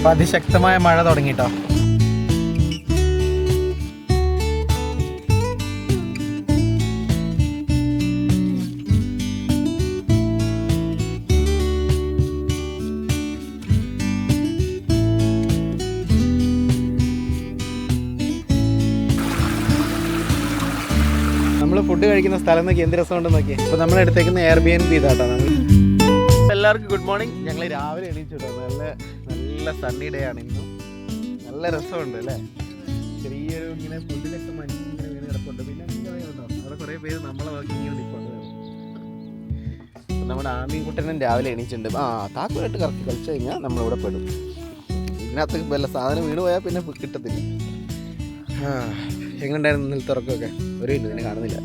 അപ്പം അതിശക്തമായ മഴ തുടങ്ങിട്ടോ. നമ്മൾ ഫുഡ് കഴിക്കുന്ന സ്ഥലം നോക്കി എന്ത് രസമുണ്ടെന്ന് നോക്കി അപ്പോൾ നമ്മൾ എടുത്തേക്കുന്ന എയർ ബി എൻ ബി ഇതാട്ടോ. നമ്മൾ എല്ലാവർക്കും ഗുഡ് മോർണിംഗ് ഞങ്ങൾ രാവിലെ എണീച്ചു നല്ല നല്ല സണ്ണി ഡേ ആണ് ഇന്നും. നല്ല രസമുണ്ട് അല്ലേ? ചെറിയൊരു ഇങ്ങനെ പുല്ലിലൊക്കെ മഞ്ഞ് ഇങ്ങനെ വീണ് കിടപ്പുണ്ട്. പിന്നെ അവിടെ കുറേ പേര് നമ്മളെ നോക്കി ഇങ്ങനെ നിൽപ്പുണ്ട്. നമ്മുടെ ആമീൻ കുട്ടനും രാവിലെ എണീച്ചിട്ടുണ്ട്. ആ താക്കോലായിട്ട് കറക്റ്റ് കളിച്ചു കഴിഞ്ഞാൽ നമ്മളിവിടെ പെടും. ഇതിനകത്ത് വല്ല സാധനം വീണ് പോയാൽ പിന്നെ കിട്ടത്തില്ല. എങ്ങനെയുണ്ടായിരുന്നു ഇന്നലെ തുറക്കമൊക്കെ ഒരു മിനിറ്റ് കാണുന്നില്ല.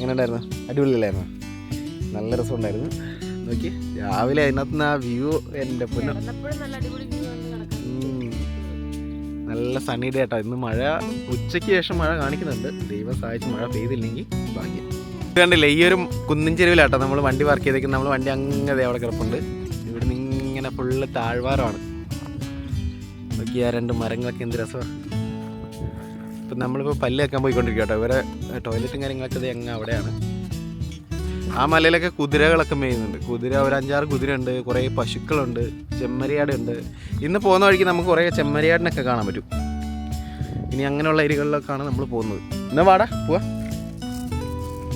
എങ്ങനെയുണ്ടായിരുന്നു? അടിപൊളിയല്ലായിരുന്നു? നല്ല രസമുണ്ടായിരുന്നു. നോക്കി രാവിലെ അതിനകത്ത് നിന്ന് ആ വ്യൂ എന്റെ പൊന്നു. നല്ല സണ്ണി ഡേ ആട്ടോ. ഇന്ന് മഴ ഉച്ചയ്ക്ക് ശേഷം മഴ കാണിക്കുന്നുണ്ട്. ദൈവം സഹായിച്ച് മഴ പെയ്തില്ലെങ്കിൽ ഭാഗ്യം. കണ്ടില്ലേ ഈ ഒരു കുന്നിൻ ചെരുവിലാട്ടോ നമ്മൾ വണ്ടി പാർക്ക് ചെയ്തേക്കുന്നത്. നമ്മൾ വണ്ടി അങ്ങനെ അവിടെ കിടപ്പുണ്ട്. ഇവിടെ നിന്ന് ഇങ്ങനെ ഫുള്ള് താഴ്വാരമാണ്. നോക്കി ആ രണ്ട് മരങ്ങളൊക്കെ എന്ത് രസമാണ് ഇപ്പം നമ്മളിപ്പോൾ പല്ല് വെക്കാൻ പോയിക്കൊണ്ടിരിക്കുക കേട്ടോ ഇവരെ ടോയ്ലറ്റും കാര്യങ്ങളൊക്കെ ഇത് എങ്ങ അവിടെയാണ്. ആ മലയിലൊക്കെ കുതിരകളൊക്കെ മേയുന്നുണ്ട് കുതിര ഒരു അഞ്ചാറ് കുതിരയുണ്ട് കുറേ പശുക്കളുണ്ട് ചെമ്മരിയാടുണ്ട്. ഇന്ന് പോകുന്ന വഴിക്ക് നമുക്ക് കുറേ ചെമ്മരിയാടിനൊക്കെ കാണാൻ പറ്റും. ഇനി അങ്ങനെയുള്ള ഏരിയകളിലൊക്കെയാണ് നമ്മൾ പോകുന്നത്. എന്നാ വാടാ പോവാ.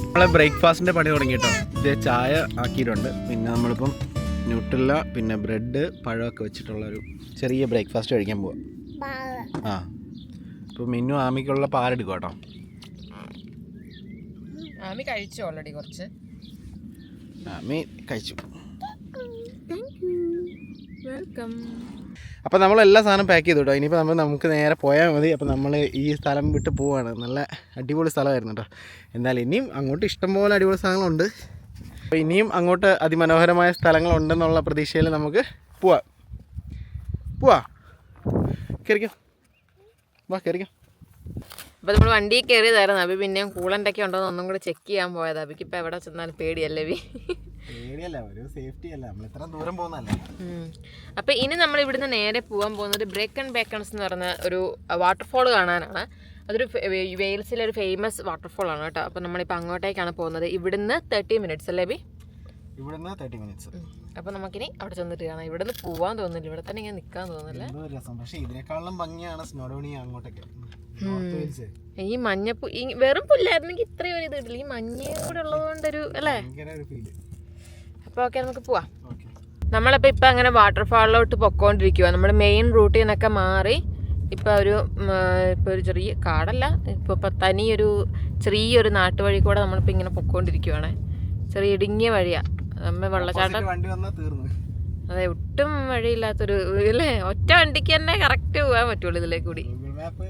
നമ്മളെ ബ്രേക്ക്ഫാസ്റ്റിന്റെ പണി തുടങ്ങിയിട്ടോ. ഇത് ചായ ആക്കിയിട്ടുണ്ട്. പിന്നെ നമ്മളിപ്പം ന്യൂട്രല്ല പിന്നെ ബ്രെഡ് പഴമൊക്കെ വെച്ചിട്ടുള്ള ഒരു ചെറിയ ബ്രേക്ക്ഫാസ്റ്റ് കഴിക്കാൻ പോവാം. ആ. ഇപ്പോൾ മിന്നു ആമിക്കുള്ള പാലെടുക്കാം കേട്ടോ ആമി കഴിച്ചു ഓൾറെഡി കുറച്ച്? ആമി കഴിച്ചു. അപ്പോൾ നമ്മൾ എല്ലാ സാധനം പാക്ക് ചെയ്തു കേട്ടോ. ഇനിയിപ്പോൾ നമ്മൾ നമുക്ക് നേരെ പോയാൽ മതി. അപ്പോൾ നമ്മൾ ഈ സ്ഥലം വിട്ട് പോവാണ്. നല്ല അടിപൊളി സ്ഥലമായിരുന്നു കേട്ടോ. എന്നാൽ ഇനിയും അങ്ങോട്ട് ഇഷ്ടംപോലെ അടിപൊളി സ്ഥലങ്ങളുണ്ട് അപ്പോൾ ഇനിയും അങ്ങോട്ട് അതിമനോഹരമായ സ്ഥലങ്ങളുണ്ടെന്നുള്ള പ്രതീക്ഷയിൽ നമുക്ക് പോവാം. പോവാ. കയറിക്കോ വാ കയറിക്കോ അപ്പോൾ നമ്മൾ വണ്ടിയിൽ കയറിയതായിരുന്നു അബി പിന്നെയും കൂളന്റൊക്കെ ഉണ്ടോ എന്ന് ഒന്നും കൂടെ ചെക്ക് ചെയ്യാൻ പോയത്. അബിക്ക് ഇപ്പോൾ എവിടെ ചെന്നാലും പേടിയല്ലേ ബി പേടിയല്ല ഒരു സേഫ്റ്റി അല്ല. നമ്മൾ ഇത്ര ദൂരം പോകുന്നല്ലേ അപ്പോൾ ഇനി നമ്മൾ ഇവിടുന്ന് നേരെ പോകാൻ പോകുന്നത് ബ്രേക്ക് ആൻഡ് ബേക്കൺസ് എന്ന് പറയുന്ന ഒരു വാട്ടർഫോൾ കാണാനാണ്. അതൊരു വെയിൽസിലെ ഒരു ഫേമസ് വാട്ടർഫോൾ ആണ് കേട്ടോ. അപ്പോൾ നമ്മളിപ്പോൾ അങ്ങോട്ടേക്കാണ് പോകുന്നത്. ഇവിടുന്ന് തേർട്ടി മിനിറ്റ്സ് അല്ലേ ബി ഇവിടുന്ന് തേർട്ടി മിനിറ്റ്സ് അപ്പോൾ നമുക്കിനി അവിടെ ചെന്നിട്ട് കാണാം. ഇവിടുന്ന് പോവാൻ തോന്നുന്നില്ല. ഇവിടെ തന്നെ ഇങ്ങനെ നിക്കാൻ തോന്നുന്നില്ല. എന്തോ ഒരു രസം. പക്ഷേ ഇതിനേക്കാളും ഭംഗിയാണ് സ്നോഡോണി അങ്ങോട്ടൊക്കെ. ഈ മഞ്ഞപ്പൂ ഈ വെറും പുല്ലായിരുന്നെങ്കിൽ ഇത്രയും ഒരു ഇത് ഇടില്ല ഈ മഞ്ഞയും കൂടെ ഉള്ളതുകൊണ്ടൊരു അല്ലേ? ഭയങ്കര ഒരു ഫീൽ അപ്പൊ ഓക്കെ നമുക്ക് പോവാം. ഓക്കെ ഇപ്പൊ ഇപ്പം അങ്ങനെ വാട്ടർഫാളിലോട്ട് പൊക്കോണ്ടിരിക്കുക നമ്മൾ മെയിൻ റൂട്ടിൽ നിന്നൊക്കെ മാറി ഇപ്പം ഒരു ഇപ്പോൾ ഒരു ചെറിയ കാടല്ല. ഇപ്പോൾ ഇപ്പൊ തനിയൊരു ചെറിയൊരു നാട്ടുവഴി കൂടെ നമ്മളിപ്പോൾ ഇങ്ങനെ പൊക്കോണ്ടിരിക്കുവാണ്. ചെറിയ ഇടുങ്ങിയ വഴിയാണ് നമ്മൾ വെള്ളച്ചാട്ടം. വണ്ടി വന്നാൽ തീർന്നു. അതെ ഒട്ടും വഴിയില്ലാത്തൊരു അല്ലേ ഒറ്റ വണ്ടിക്ക് തന്നെ കറക്റ്റ് പോകാൻ പറ്റുള്ളൂ ഇതിലേക്ക് കൂടി. ഗൂഗിൾ മാപ്പ്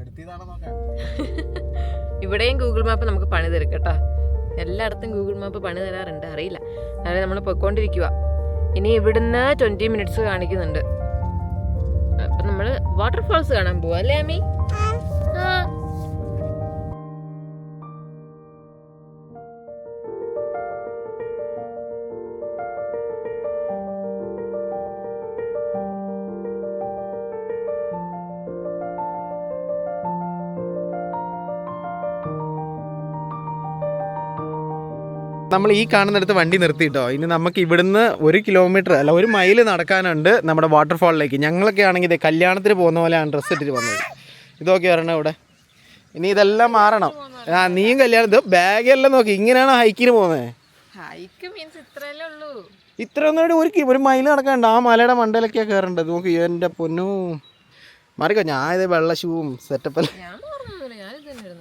എടുത്തിയതാണോ നോക്കാം. ഇവിടെയും ഗൂഗിൾ മാപ്പ് നമുക്ക് പണി തരും കേട്ടോ. എല്ലായിടത്തും ഗൂഗിൾ മാപ്പ് പണി തരാറുണ്ട് അറിയില്ല. അതായത് നമ്മൾ പൊയ്ക്കൊണ്ടിരിക്കുക ഇനി ഇവിടുന്ന് ട്വന്റി മിനിറ്റ്സ് കാണിക്കുന്നുണ്ട്. അപ്പം നമ്മൾ വാട്ടർഫോൾസ് കാണാൻ പോവാ അല്ലേ അമ്മി? ആ. നമ്മൾ ഈ കാണുന്നിടത്ത് വണ്ടി നിർത്തിയിട്ടോ ഇനി നമുക്ക് ഇവിടുന്ന് ഒരു കിലോമീറ്റർ അല്ല ഒരു മൈൽ നടക്കാനുണ്ട് നമ്മുടെ വാട്ടർഫാളിലേക്ക് ഞങ്ങളൊക്കെ ആണെങ്കിൽ ഇതേ കല്യാണത്തിന് പോകുന്ന പോലെയാണ് ഡ്രസ്സ് ഇട്ടിട്ട് വന്നത്. ഇതൊക്കെ വരണം ഇവിടെ. ഇനി ഇതെല്ലാം മാറണം. ആ നീയും കല്യാണം ഇത് ബാഗെല്ലാം നോക്കി. ഇങ്ങനെയാണ് ഹൈക്കിന് പോകുന്നത് ഇത്ര ഒന്നും ഒരു ഒരു മൈൽ നടക്കാണ്ട് ആ മലയുടെ മണ്ടയിലൊക്കെയാണ് കയറേണ്ടത് നോക്കി എന്റെ പൊന്നു. മാറിക്കോ ഞാൻ ഇത് വെള്ള ഷൂവും സെറ്റപ്പല്ല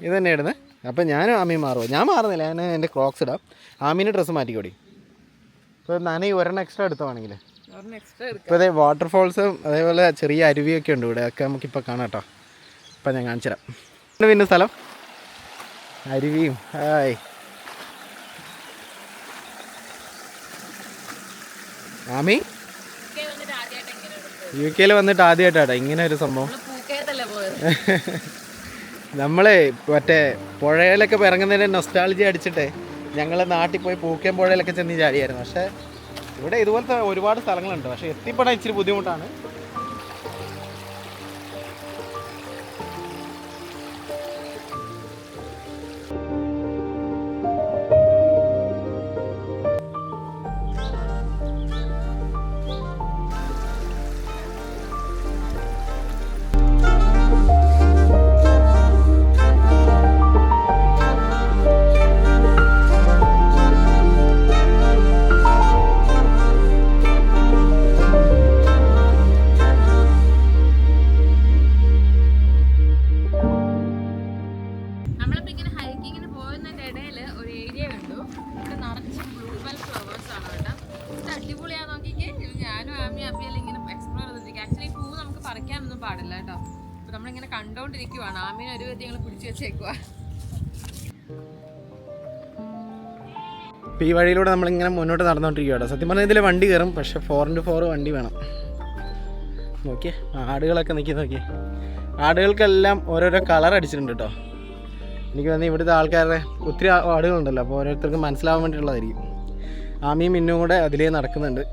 ഇത് തന്നെ ഇടുന്നത്? അപ്പം ഞാനും ആമി മാറുമോ ഞാൻ മാറുന്നില്ല. ഞാൻ എന്റെ ക്രോക്സ് ഇടാം. ആമീന്റെ ഡ്രസ്സ് മാറ്റിക്കോടി. ഇപ്പോൾ ഒരെണ്ണം എക്സ്ട്രാ എടുത്തോണെങ്കിൽ ഒരെണ്ണം എക്സ്ട്രാ എടുക്കാം. ഇപ്പോൾ അതേ വാട്ടർഫോൾസും അതേപോലെ ചെറിയ അരുവിയൊക്കെ ഉണ്ട് ഇവിടെ. ഒക്കെ നമുക്കിപ്പോൾ കാണാം കേട്ടോ ഇപ്പം ഞാൻ കാണിച്ചു തരാം. പിന്നെ സ്ഥലം? അരുവിയും. ഹായ്. ആമി? യു കെയിൽ വന്നിട്ട് ആദ്യമായിട്ടാട്ടോ ഇങ്ങനെ ഒരു സംഭവം. നമ്മൾ മറ്റേ പുഴയിലൊക്കെ ഇറങ്ങുന്നതിന് നൊസ്റ്റാളജി അടിച്ചിട്ട് ഞങ്ങൾ നാട്ടിൽ പോയി പൂക്കേം പുഴയിലൊക്കെ ചെന്ന് ചാടിയായിരുന്നു. പക്ഷേ ഇവിടെ ഇതുപോലത്തെ ഒരുപാട് സ്ഥലങ്ങളുണ്ട്. പക്ഷേ എത്തിപ്പെടാൻ ഇച്ചിരി ബുദ്ധിമുട്ടാണ്. ആണ് എക്സ്പ്ലോർ ആക്ച്വലി നമുക്ക് പാടില്ല കേട്ടോ. അപ്പൊ നമ്മളിങ്ങനെ കണ്ടോണ്ടിരിക്കുവാണ്. ആമീനെ ഒരു അപ്പോൾ ഈ വഴിയിലൂടെ നമ്മളിങ്ങനെ മുന്നോട്ട് നടന്നുകൊണ്ടിരിക്കുകയാണ് സത്യം പറഞ്ഞാൽ ഇതിൽ വണ്ടി കയറും പക്ഷെ ഫോർ ഇന്റു ഫോർ വണ്ടി വേണം. നോക്കിയേ ആടുകളൊക്കെ നിൽക്കി നോക്കിയേ. ആടുകൾക്കെല്ലാം ഓരോരോ കളർ അടിച്ചിട്ടുണ്ട് കേട്ടോ. എനിക്ക് തോന്നുന്നു ഇവിടുത്തെ ആൾക്കാരുടെ ഒത്തിരി ആടുകളുണ്ടല്ലോ അപ്പോൾ ഓരോരുത്തർക്കും മനസ്സിലാവാൻ വേണ്ടിയിട്ടുള്ളതായിരിക്കും ആമിയും മിന്നും കൂടെ അതിലേ നടക്കുന്നുണ്ട്.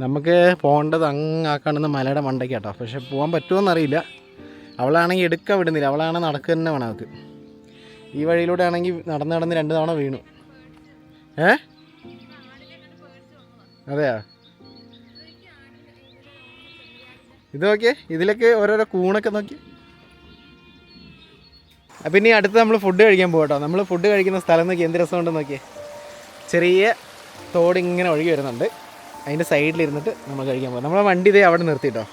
നമുക്ക് പോകേണ്ടത് അങ്ങ് ആ കാണുന്ന മലയുടെ മണ്ടയ്ക്ക് കേട്ടോ പക്ഷെ പോകാൻ പറ്റുമോയെന്നറിയില്ല അവളാണെങ്കിൽ എടുക്കാൻ വിടുന്നില്ല. അവളാണ് നടക്കുക തന്നെ വേണം അവൾക്ക്. ഈ വഴിയിലൂടെ ആണെങ്കിൽ നടന്ന് നടന്ന് രണ്ട് തവണ വീണു. ഏ? അതെയാ? ഇത് നോക്കിയേ ഇതിലൊക്കെ ഓരോരോ കൂണൊക്കെ നോക്കി. അപ്പം ഇനി അടുത്ത് നമ്മൾ ഫുഡ് കഴിക്കാൻ പോകട്ടോ നമ്മൾ ഫുഡ് കഴിക്കുന്ന സ്ഥലം നോക്കി എന്ത് രസമുണ്ട് നോക്കിയേ ചെറിയ തോട് ഇങ്ങനെ ഒഴുകി വരുന്നുണ്ട്. അതിന്റെ സൈഡിലിരുന്നിട്ട് നമ്മൾ കഴിക്കാൻ പോകും നമ്മളെ വണ്ടി ഇതേ അവിടെ നിർത്തിയിട്ടോ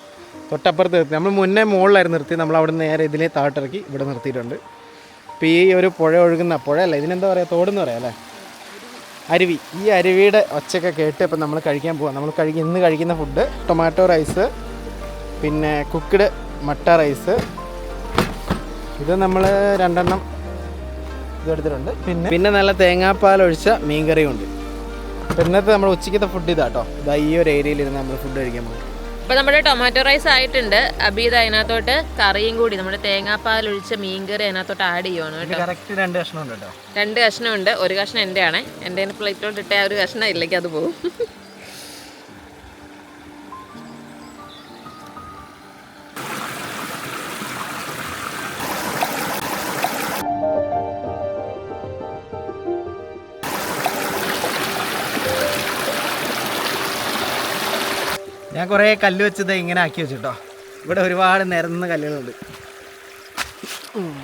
തൊട്ടപ്പുറത്ത് നിർത്തി. നമ്മൾ മുന്നേ മുകളിലായിരുന്നു നിർത്തി. നമ്മൾ അവിടെ നേരെ ഇതിലെ താട്ടിറക്കി ഇവിടെ നിർത്തിയിട്ടുണ്ട്. ഇപ്പോൾ ഈ ഒരു പുഴ ഒഴുകുന്ന പുഴ അല്ല? ഇതിനെന്താ പറയുക തോടെന്ന് പറയാം അല്ലേ? അരുവി. ഈ അരുവിയുടെ ഒച്ചയൊക്കെ കേട്ട് ഇപ്പം നമ്മൾ കഴിക്കാൻ പോകാം നമ്മൾ കഴിക്കുന്ന ഇന്ന് കഴിക്കുന്ന ഫുഡ് ടൊമാറ്റോ റൈസ് പിന്നെ കുക്ക്ഡ് മട്ട റൈസ് ഇത് നമ്മൾ രണ്ടെണ്ണം ഇതെടുത്തിട്ടുണ്ട് പിന്നെ പിന്നെ നല്ല തേങ്ങാപ്പാൽ ഒഴിച്ച മീൻകറിയും ഉണ്ട് ഇന്നത്തെ നമ്മൾ ഉച്ചയ്ക്കത്തെ ഫുഡ് ഇതാട്ടോ ഇതാ ഈ ഒരു ഏരിയയിൽ ഇരുന്ന് നമ്മൾ ഫുഡ് കഴിക്കാൻ പോകും അപ്പോൾ നമ്മുടെ ടൊമാറ്റോ റൈസ് ആയിട്ടുണ്ട്. അബീത് അതിനകത്തോട്ട് കറിയും കൂടി നമ്മുടെ തേങ്ങാപ്പാൽ ഒഴിച്ച മീൻകറി അതിനകത്തോട്ട് ആഡ് ചെയ്യുവാണ് കേട്ടോ. കറക്റ്റ് രണ്ട് കഷ്ണം ഉണ്ട് കേട്ടോ രണ്ട് കഷ്ണമുണ്ട്. ഒരു കഷ്ണം എന്റെ ആണ് എന്റെ പ്ലേറ്റിലോട്ട് ഇട്ട ആ ഒരു കഷ്ണം ഇല്ലെങ്കിൽ അത് പോകും ഞാൻ കുറേ കല്ല് വെച്ചത് ഇങ്ങനെ ആക്കി വെച്ചിട്ടോ. ഇവിടെ ഒരുപാട് നിരന്ന കല്ലുകളുണ്ട്.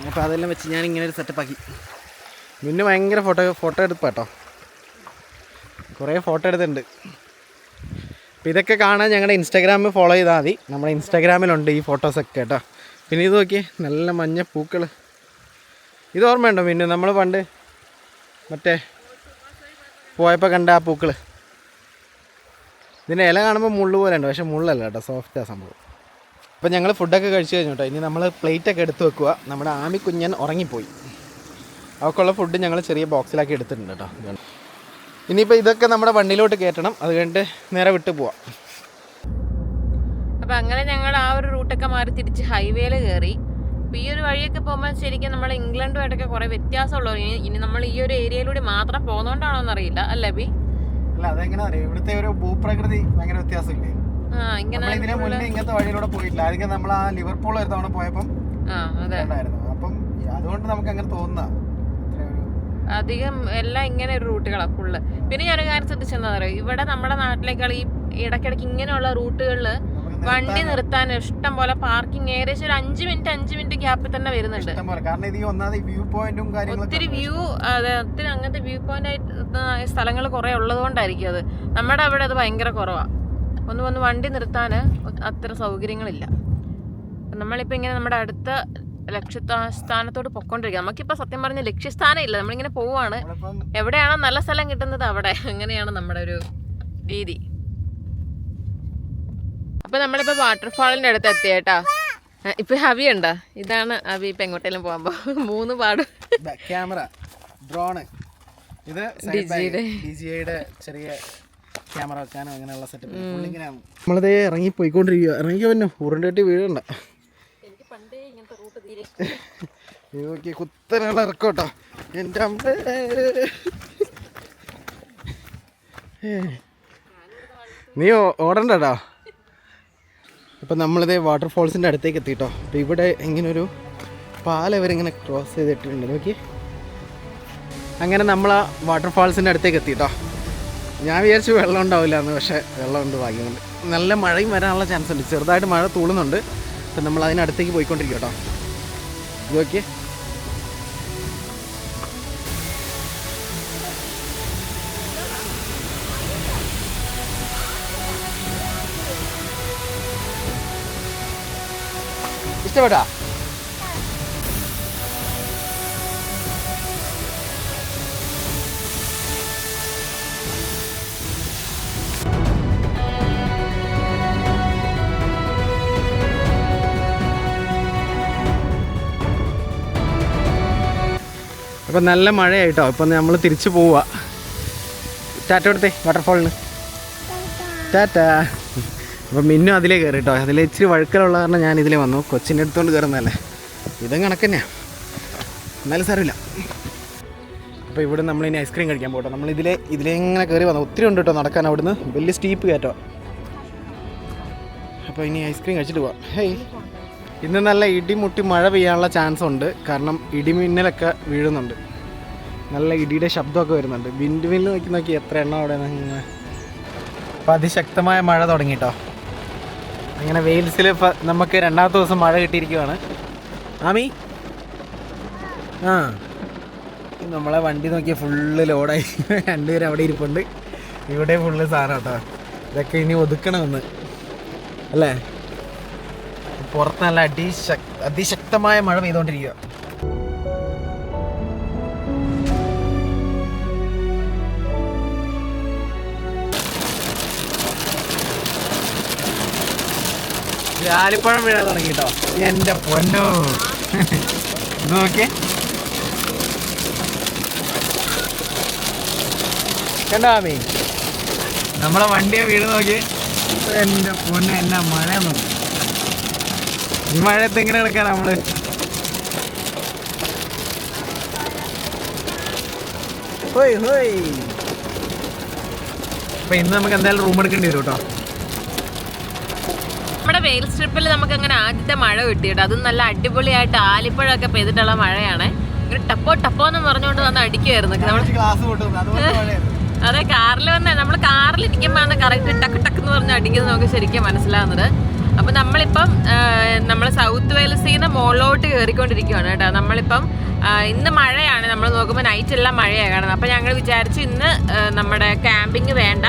അപ്പോൾ അതെല്ലാം വെച്ച് ഞാൻ ഇങ്ങനെ ഒരു സെറ്റപ്പ് ആക്കി. പിന്നെ ഭയങ്കര ഫോട്ടോ ഫോട്ടോ എടുപ്പാട്ടോ കുറേ ഫോട്ടോ എടുത്തിട്ടുണ്ട്. അപ്പോൾ ഇതൊക്കെ കാണാൻ ഞങ്ങളുടെ ഇൻസ്റ്റാഗ്രാമിൽ ഫോളോ ചെയ്താൽ മതി. നമ്മുടെ ഇൻസ്റ്റാഗ്രാമിലുണ്ട് ഈ ഫോട്ടോസൊക്കെ കേട്ടോ പിന്നെ ഇത് നോക്കി നല്ല മഞ്ഞ പൂക്കൾ ഇത് ഓർമ്മയുണ്ടോ പിന്നെ നമ്മൾ പണ്ട് മറ്റേ പോയപ്പോൾ കണ്ട ആ പൂക്കൾ ഇതിന്റെ ഇല കാണുമ്പോൾ മുള്ളു പോലെ ഉണ്ട് പക്ഷേ മുള്ളല്ല കേട്ടോ സോഫ്റ്റാണ് സംഭവം. അപ്പം ഞങ്ങൾ ഫുഡൊക്കെ കഴിച്ചു കഴിഞ്ഞു കേട്ടോ. ഇനി നമ്മൾ പ്ലേറ്റൊക്കെ എടുത്ത് വെക്കുക നമ്മുടെ ആമി കുഞ്ഞൻ ഉറങ്ങിപ്പോയി. അവൾക്കുള്ള ഫുഡ് ഞങ്ങൾ ചെറിയ ബോക്സിലാക്കി എടുത്തിട്ടുണ്ട് കേട്ടോ. ഇനിയിപ്പോൾ ഇതൊക്കെ നമ്മുടെ വണ്ടിയിലോട്ട് കയറ്റണം. അത് കഴിഞ്ഞിട്ട് നേരെ വിട്ടു പോവാം. അപ്പം അങ്ങനെ ഞങ്ങൾ ആ ഒരു റൂട്ടൊക്കെ മാറി തിരിച്ച് ഹൈവേയിൽ കയറി അപ്പം ഈ ഒരു വഴിയൊക്കെ പോകുമ്പോൾ ശരിക്കും നമ്മൾ ഇംഗ്ലണ്ടുമായിട്ടൊക്കെ കുറേ വ്യത്യാസമുള്ളവർ ഇനി നമ്മൾ ഈ ഒരു ഏരിയയിലൂടെ മാത്രം പോകുന്നതുകൊണ്ടാണോ എന്നറിയില്ല അല്ലേ ബി അല്ല അതെങ്ങനെ അറിയാം? ഇവിടുത്തെ ഒരു ഭൂപ്രകൃതി ഭയങ്കര വ്യത്യാസമില്ലേ? നമ്മൾ ഇതിനെ മുന്നേ ഇങ്ങനത്തെ വഴിയിലൂടെ പോയില്ല അതൊക്കെ നമ്മൾ ആ ലിവർപൂൾ ഒരു തവണ പോയപ്പം ഉണ്ടായിരുന്നു അപ്പം അതുകൊണ്ട് നമുക്ക് അങ്ങനെ തോന്നുന്ന അധികം എല്ലാം ഇങ്ങനെ ഒരു റൂട്ടുകളാണ് ഫുള്ള്. പിന്നെ ഞാനൊരു കാര്യം ശ്രദ്ധിച്ചെന്താ പറയുക ഇവിടെ നമ്മുടെ നാട്ടിലേക്കാൾ ഈ ഇടയ്ക്കിടയ്ക്ക് ഇങ്ങനെയുള്ള റൂട്ടുകളിൽ വണ്ടി നിർത്താൻ ഇഷ്ടം പോലെ പാർക്കിംഗ് ഏകദേശം ഒരു അഞ്ച് മിനിറ്റ് അഞ്ച് മിനിറ്റ് ഗ്യാപ്പിൽ തന്നെ വരുന്നുണ്ട്. കാരണം ഇത് ഒന്നാമത് വ്യൂ പോയിന്റും ഒത്തിരി വ്യൂ അതെ ഒത്തിരി അങ്ങനത്തെ വ്യൂ പോയിന്റ് ആയിട്ട് സ്ഥലങ്ങൾ കുറെ ഉള്ളത് കൊണ്ടായിരിക്കും അത്. നമ്മുടെ അവിടെ അത് ഭയങ്കര കുറവാ. ഒന്ന് വന്ന് വണ്ടി നിർത്താൻ അത്ര സൗകര്യങ്ങളില്ല. നമ്മളിപ്പോ നമ്മളിപ്പോൾ ഇങ്ങനെ നമ്മുടെ അടുത്ത ലക്ഷ്യസ്ഥാനത്തോട് പൊക്കൊണ്ടിരിക്കുക നമുക്കിപ്പോൾ സത്യം പറഞ്ഞ ലക്ഷ്യസ്ഥാനം ഇല്ല. നമ്മളിങ്ങനെ പോവാണ്. എവിടെയാണോ നല്ല സ്ഥലം കിട്ടുന്നത് അവിടെ. അങ്ങനെയാണ് നമ്മുടെ ഒരു രീതി. അപ്പൊ നമ്മളിപ്പോ വാട്ടർഫാളിന്റെ അടുത്ത് എത്തിയേട്ടാ ഇപ്പൊ ഹവി ഉണ്ടോ? ഇതാണ് ഹവി ഇപ്പൊ എങ്ങോട്ടേലും പോകുമ്പോ മൂന്ന് പാട്. ക്യാമറ ഡ്രോണ് ഇത് ഡിജിയുടെ. ചെറിയ ക്യാമറ വെക്കാനോ അങ്ങനെയുള്ള സെറ്റപ്പ് നമ്മളിത് ഇറങ്ങി പോയിക്കൊണ്ടിരിക്കുക ഇറങ്ങി പിന്നെ ഉരുണ്ടിട്ട് വീഴണ്ട. നോക്കി കുത്തനുള്ള ഇറക്കോട്ടോ. എന്റെ അമ്മ. നീ ഓടണ്ടട്ടോ അപ്പം നമ്മളിതേ വാട്ടർഫോൾസിന്റെ അടുത്തേക്ക് എത്തിയിട്ടോ അപ്പോൾ ഇവിടെ ഇങ്ങനെ ഒരു പാലം ഇവരിങ്ങനെ ക്രോസ് ചെയ്തിട്ടുണ്ട് നോക്കി. അങ്ങനെ നമ്മൾ ആ വാട്ടർഫാൾസിന്റെ അടുത്തേക്ക് എത്തിയിട്ടോ ഞാൻ വിചാരിച്ചു വെള്ളം ഉണ്ടാവില്ല എന്ന് പക്ഷേ വെള്ളമുണ്ട് ഭാഗ്യമുണ്ട് നല്ല മഴയും വരാനുള്ള ചാൻസ് ഉണ്ട്. ചെറുതായിട്ട് മഴ തൂളുന്നുണ്ട്. അപ്പം നമ്മൾ അതിനടുത്തേക്ക് പോയിക്കൊണ്ടിരിക്കും കേട്ടോ ഇത് നോക്കിയേ. ഇഷ്ടപ്പെട്ടാ അപ്പം നല്ല മഴയായിട്ടോ? ഇപ്പം നമ്മൾ തിരിച്ചു പോവുക ടാറ്റ കൊടുത്തേ വാട്ടർഫോളിന് ടാറ്റ. അപ്പം മിന്നു അതിലേ കയറി കേട്ടോ. അതിൽ ഇച്ചിരി വഴുക്കലുള്ള കാരണം ഞാൻ ഇതിലേ വന്നു. കൊച്ചിന്റെ അടുത്തോണ്ട് കയറുന്നതല്ലേ. ഇതും കണക്കന്നെയാണ് എന്നാലും സാരമില്ല. അപ്പോൾ ഇവിടെ നമ്മൾ ഇനി ഐസ്ക്രീം കഴിക്കാൻ പോകട്ടോ നമ്മൾ ഇതിലെ ഇതിലേ ഇങ്ങനെ കയറി വന്നു. ഒത്തിരി ഉണ്ട് കേട്ടോ നടക്കാൻ അവിടുന്ന്. വലിയ സ്റ്റീപ്പ് കയറ്റോ. അപ്പോൾ ഇനി ഐസ്ക്രീം കഴിച്ചിട്ട് പോവാം. ഹേയ് ഇന്ന് നല്ല ഇടിമുട്ടി മഴ പെയ്യാനുള്ള ചാൻസ് ഉണ്ട്. കാരണം ഇടിമിന്നലൊക്കെ വീഴുന്നുണ്ട്. നല്ല ഇടിയുടെ ശബ്ദമൊക്കെ വരുന്നുണ്ട്. വിൻഡ് മില്ല് നോക്കി നോക്കി എത്ര എണ്ണം അവിടെ നിന്ന് അതിശക്തമായ മഴ തുടങ്ങിട്ടോ അങ്ങനെ വെയിൽസിൽ നമുക്ക് രണ്ടാമത്തെ ദിവസം മഴ കിട്ടിയിരിക്കുവാണ്. ആമി? ആ. നമ്മളെ വണ്ടി നോക്കിയാൽ ഫുള്ള് ലോഡായി. രണ്ടുപേരും അവിടെ ഇരിപ്പുണ്ട്. ഇവിടെ ഫുള്ള് സാധനം ഇതൊക്കെ ഇനി ഒതുക്കണമെന്ന്. അല്ലേ? പുറത്ത് നല്ല അടിശക് അതിശക്തമായ മഴ പെയ്തുകൊണ്ടിരിക്കുക ആലിപ്പഴം വീഴാൻ തുടങ്ങി കേട്ടോ എന്റെ പൊന്നോ. ഇത് നോക്കിയേ. കണ്ടോ നമ്മളെ വണ്ടിയെ വീട് നോക്കി. എന്റെ പൊന്ന എന്നാ മഴ നോക്കി ഈ മഴയത്ത് എങ്ങനെ കിടക്കാൻ നമ്മൾ? ഹോയ് ഹോയ്. അപ്പൊ ഇന്ന് നമുക്ക് എന്തായാലും റൂം എടുക്കേണ്ടി വരും കേട്ടോ വെയിൽ സ്ട്രിപ്പിൽ നമുക്ക് അങ്ങനെ ആദ്യത്തെ മഴ കിട്ടിയിട്ട് അതും നല്ല അടിപൊളിയായിട്ട് ആലിപ്പഴമൊക്കെ പെയ്തിട്ടുള്ള മഴയാണ്. ഇങ്ങനെ ടപ്പോ ടപ്പോ എന്ന് പറഞ്ഞുകൊണ്ട് വന്ന് അടിക്കുമായിരുന്നു അതെ കാറിൽ വന്നേ. നമ്മൾ കാറിൽ ഇരിക്കുമ്പോഴാണ് കറക്റ്റ് ടക്ക് ടക്ക് എന്ന് പറഞ്ഞ് അടിക്കുന്നത് നമുക്ക് ശരിക്കും മനസ്സിലാവുന്നത്. അപ്പൊ നമ്മളിപ്പം നമ്മൾ സൗത്ത് വെയിൽസിൽ നിന്ന് മുകളിലോട്ട് കയറിക്കൊണ്ടിരിക്കുകയാണ് കേട്ടോ. നമ്മളിപ്പം ഇന്ന് മഴയാണ്. നമ്മൾ നോക്കുമ്പോൾ നൈറ്റ് എല്ലാം മഴയാണ്. കാണുന്നത് അപ്പൊ ഞങ്ങൾ വിചാരിച്ചു ഇന്ന് നമ്മുടെ ക്യാമ്പിങ് വേണ്ട.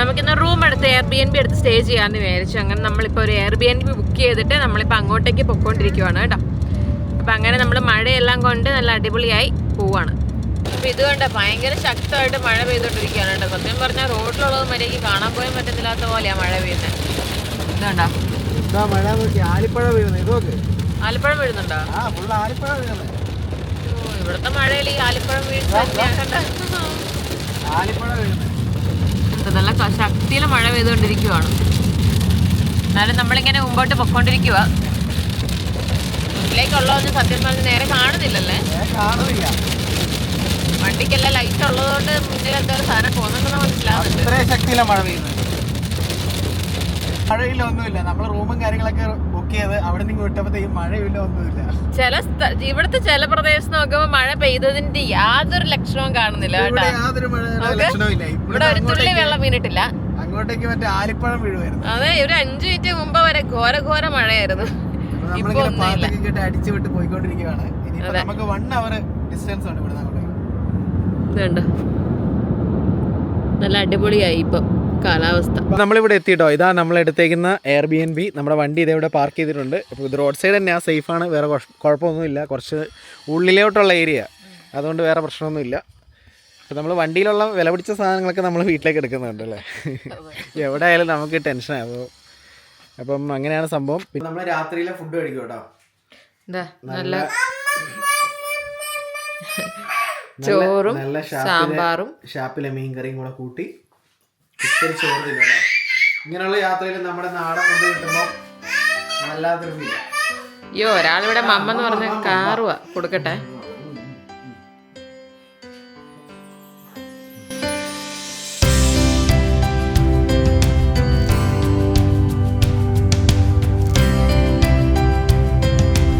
നമുക്കിന്ന് റൂം എടുത്ത് എയർ ബി എൻ ബി എടുത്ത് സ്റ്റേ ചെയ്യാമെന്ന് വിചാരിച്ചു. അങ്ങനെ നമ്മളിപ്പോൾ ഒരു air B N B book ചെയ്തിട്ട് നമ്മളിപ്പോൾ അങ്ങോട്ടേക്ക് പൊയ്ക്കൊണ്ടിരിക്കുവാണ് കേട്ടോ. അപ്പം അങ്ങനെ നമ്മൾ മഴയെല്ലാം കൊണ്ട് നല്ല അടിപൊളിയായി പോവാണ്. അപ്പോൾ ഇതുകൊണ്ട് ഭയങ്കര ശക്തമായിട്ട് മഴ പെയ്തുകൊണ്ടിരിക്കുകയാണ് കേട്ടോ. സത്യം പറഞ്ഞാൽ റോഡിലുള്ളത് മര്യാദയ്ക്ക് കാണാൻ പോയാൻ പറ്റത്തില്ലാത്ത പോലെയാണ് മഴ പെയ്യുന്നത് ഇതുകൊണ്ടാ ആലിപ്പഴം വീഴുന്നുണ്ടോ ഇവിടുത്തെ മഴയിൽ ഈ ആലിപ്പഴം വീഴുന്നത് നല്ല ശക്തിയിൽ മഴ പെയ്തുകൊണ്ടിരിക്കുവാണ്. എന്നാലും നമ്മളിങ്ങനെ മുമ്പോട്ട് പൊക്കോണ്ടിരിക്കുക ഇതിലേക്കുള്ളതൊന്നും സത്യം പറഞ്ഞ് നേരെ കാണുന്നില്ലല്ലേ? കാണുന്നില്ല. വണ്ടിക്കെല്ലാം ലൈറ്റ് ഉള്ളതുകൊണ്ട് മുന്നിൽ എന്തോ സാധനം പോകുന്നുണ്ടെന്ന് മനസ്സിലാവുന്നുണ്ട്. ഇത്രയും മഴ പെയ്യുന്നത്. മഴയില്ല ഒന്നുമില്ല. നമ്മൾ റൂമും കാര്യങ്ങളൊക്കെ ബുക്ക് ചെയ്ത് അവിടെ നിന്ന് വിട്ടപ്പോഴത്തേക്കും മഴയില്ല ഒന്നുമില്ല. ചില ഇവിടത്തെ ചില പ്രദേശത്ത് നോക്കുമ്പോൾ മഴ പെയ്തതിന്റെ യാതൊരു ലക്ഷണവും കാണുന്നില്ല യാതൊരു മഴ നമുക്ക് ഇവിടെ ഒരു തുള്ളി വെള്ളം വീണിട്ടില്ല. അങ്ങോട്ടേക്ക് മറ്റേ ആലിപ്പഴം വീഴുമായിരുന്നു. അതെ ഒരു അഞ്ചു മിനിറ്റ് മുമ്പ് വരെ ഘോര ഘോര മഴയായിരുന്നു. അടിച്ചു വിട്ട് പോയിക്കൊണ്ടിരിക്കുകയാണ്. നമുക്ക് വൺ അവർ ഡിസ്റ്റൻസ് ഉണ്ട് ഇവിടെ നല്ല അടിപൊളിയായി ഇപ്പൊ. കാലാവസ്ഥ. നമ്മളിവിടെ എത്തിയിട്ടോ? ഇതാ നമ്മൾ എടുത്തേക്കുന്ന എയർ ബി എൻ ബി നമ്മുടെ വണ്ടി ഇതേവിടെ പാർക്ക് ചെയ്തിട്ടുണ്ട്. അപ്പോൾ ഇത് റോഡ് സൈഡ് സേഫ് ആണ്. വേറെ കുഴ- കുഴപ്പമൊന്നുമില്ല. കുറച്ച് ഉള്ളിലോട്ടുള്ള ഏരിയ അതുകൊണ്ട് വേറെ പ്രശ്നമൊന്നുമില്ല. അപ്പോൾ നമ്മൾ വണ്ടിയിലുള്ള വില പിടിച്ച സാധനങ്ങളൊക്കെ നമ്മൾ വീട്ടിലേക്ക് എടുക്കുന്നുണ്ട് അല്ലേ? എവിടെ ആയാലും നമുക്ക് ടെൻഷൻ അപ്പോൾ അപ്പം അങ്ങനെയാണ് സംഭവം. പിന്നെ നമ്മൾ രാത്രിയിലെ ഫുഡ് കഴിക്കും കേട്ടോ. നല്ല ചോറും നല്ല ഷാപ്പിലെ സാമ്പാറും. ഷാപ്പിലെ മീൻ കറിയും കൂടെ കൂട്ടി ഇത്തിരി ചോറ് ഇങ്ങനെയുള്ള യാത്രയിൽ നമ്മുടെ നാടൻ ഫുഡ് കിട്ടുമ്പോൾ വല്ലാത്തൊരു ഫീലാണ് അയ്യോ ഒരാളിവിടെ മമ്മ എന്ന് പറഞ്ഞ കാറുവാ. കൊടുക്കട്ടെ.